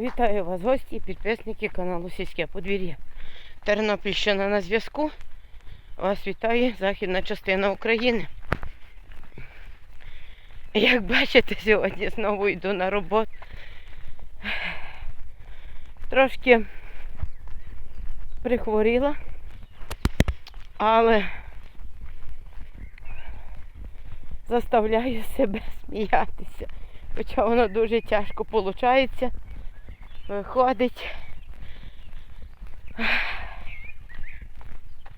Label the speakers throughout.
Speaker 1: Вітаю вас, гості і підписники каналу Сільське подвір'я. Тернопільщина на зв'язку. Вас вітає західна частина України. Як бачите, сьогодні знову йду на роботу. Трошки прихворіла, але заставляю себе сміятися. Хоча воно дуже тяжко виходить, виходить.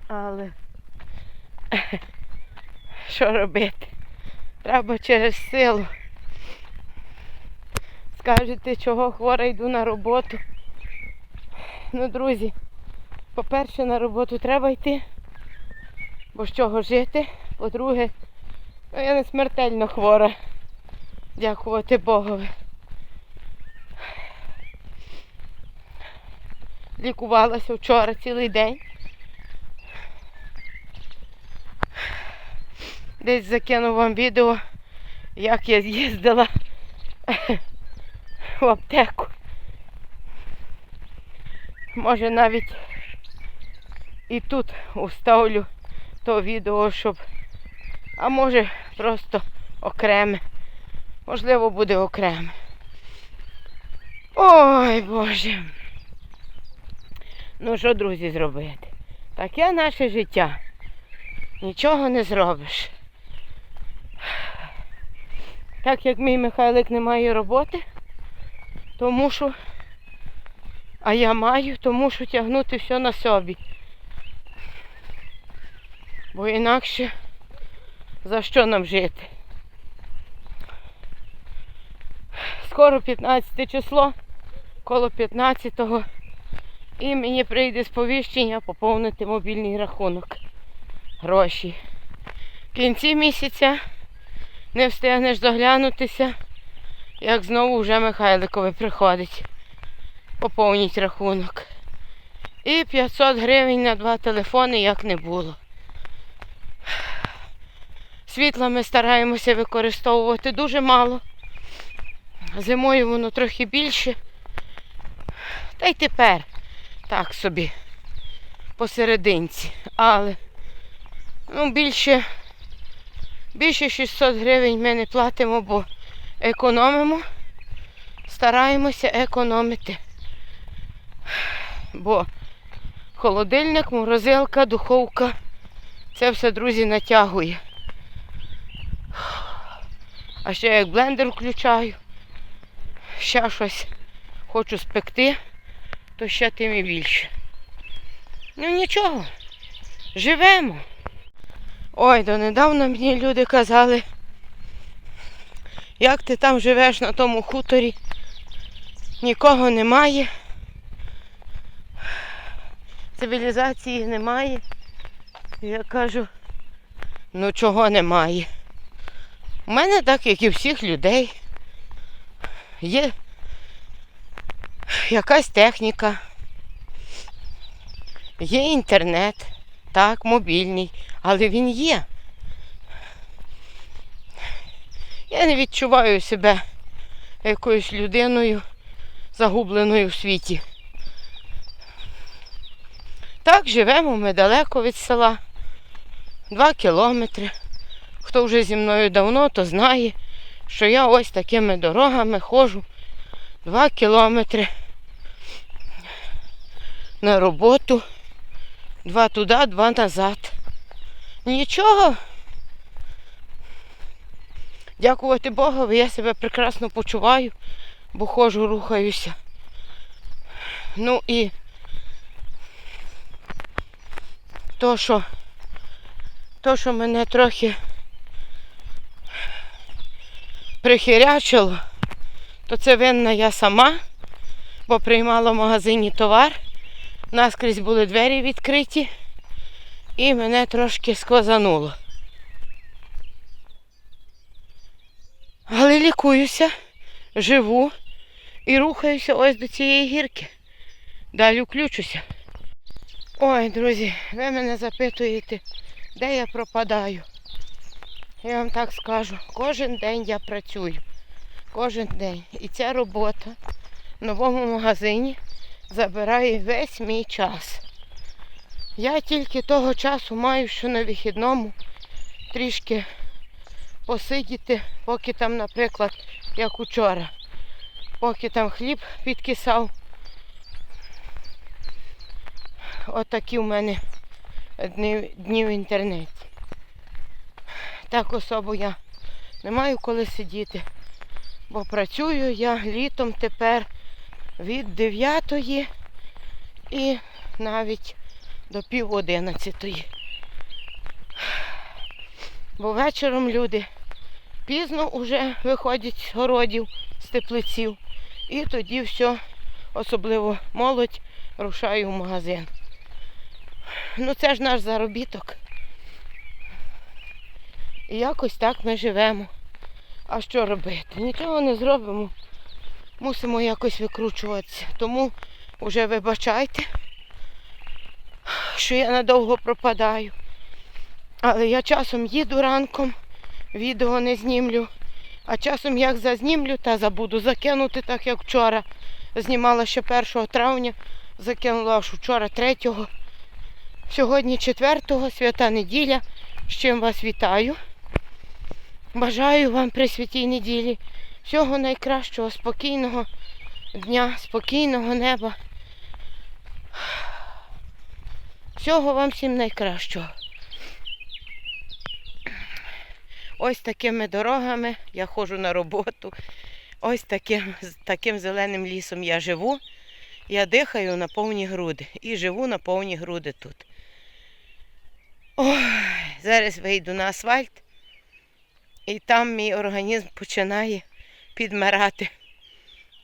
Speaker 1: Але що робити? Треба через силу. Скажете, чого хвора йду на роботу. Ну, друзі, по-перше, на роботу треба йти, бо з чого жити. По-друге, ну, я не смертельно хвора. Дякувати Богові. Лікувалася вчора цілий день. Десь закину вам відео, як я з'їздила в аптеку. Може навіть і тут уставлю то відео, щоб... А може просто окреме. Можливо, буде окреме. Ой, Боже. Ну що, друзі, зробити? Таке наше життя. Нічого не зробиш. Так як мій Михайлик не має роботи, то мушу, а я маю, то мушу тягнути все на собі. Бо інакше за що нам жити? Скоро 15 число, коло 15-го. І мені прийде сповіщення поповнити мобільний рахунок. Гроші. В кінці місяця не встигнеш доглянутися, як знову вже Михайликові приходить. Поповніть рахунок. І 500 гривень на два телефони як не було. Світла ми стараємося використовувати дуже мало. Зимою воно трохи більше. Та й тепер так собі посерединці. Але ну, більше, більше 600 гривень ми не платимо, бо економимо. Стараємося економити. Бо холодильник, морозилка, духовка. Це все, друзі, натягує. А ще як блендер включаю ще щось хочу спекти, то ще тим і більше. Ну нічого, живемо. Ой, донедавна мені люди казали, як ти там живеш на тому хуторі, нікого немає, цивілізації немає. Я кажу, ну чого немає? У мене так, як і всіх людей є якась техніка, є інтернет, так, мобільний, але він є. Я не відчуваю себе якоюсь людиною, загубленою в світі. Так, живемо ми далеко від села. Два кілометри. Хто вже зі мною давно, то знає що я ось такими дорогами ходжу два кілометри на роботу, два туди, два назад. Нічого. Дякувати Богові, я себе прекрасно почуваю, бо ходжу, рухаюся. Ну і то, що, то, що мене трохи прихирячило, то це винна я сама, бо приймала в магазині товар. Наскрізь були двері відкриті і мене трошки сквозануло. Але лікуюся, живу і рухаюся ось до цієї гірки. Далі включуся. Ой, друзі, ви мене запитуєте, де я пропадаю. Я вам так скажу, кожен день я працюю. Кожен день. І ця робота в новому магазині забирає весь мій час. Я тільки того часу маю, що на вихідному трішки посидіти, поки там, наприклад, як учора, поки там хліб підкисав. Отакі в мене дні, дні в інтернеті. Так особо я не маю коли сидіти, бо працюю я літом тепер від 9 і навіть до пів одинадцятої. Бо вечором люди пізно вже виходять з городів, з теплиців. І тоді все, особливо молодь, рушає в магазин. Ну це ж наш заробіток. І якось так ми живемо. А що робити? Нічого не зробимо. Мусимо якось викручуватися. Тому вже вибачайте, що я надовго пропадаю. Але я часом їду ранком, відео не знімлю. А часом як зазнімлю, та забуду закинути, так як вчора. Знімала ще 1 травня, закинула аж вчора 3. Сьогодні 4-го, свята неділя. З чим вас вітаю. Бажаю вам при святій неділі всього найкращого, спокійного дня, спокійного неба. Всього вам всім найкращого. Ось такими дорогами я ходжу на роботу. Ось таким, таким зеленим лісом я живу. Я дихаю на повні груди і живу на повні груди тут. Ой, зараз вийду на асфальт, і там мій організм починає підмирати.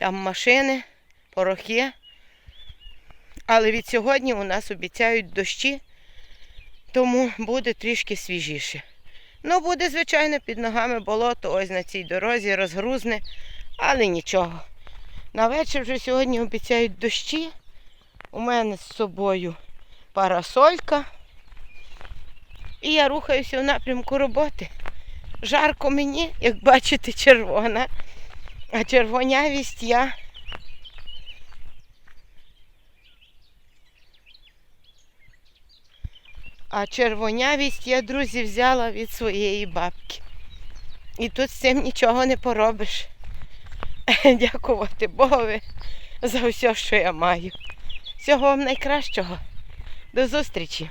Speaker 1: Там машини, порохи. Але від сьогодні у нас обіцяють дощі, тому буде трішки свіжіше. Ну, буде, звичайно, під ногами болото, ось на цій дорозі розгрузне, але нічого. На вечір вже сьогодні обіцяють дощі. У мене з собою парасолька. І я рухаюся в напрямку роботи. Жарко мені, як бачите, червона. А червонявість я. А червонявість я, друзі, взяла від своєї бабки. І тут з цим нічого не поробиш. Дякувати Богові за все, що я маю. Всього вам найкращого. До зустрічі!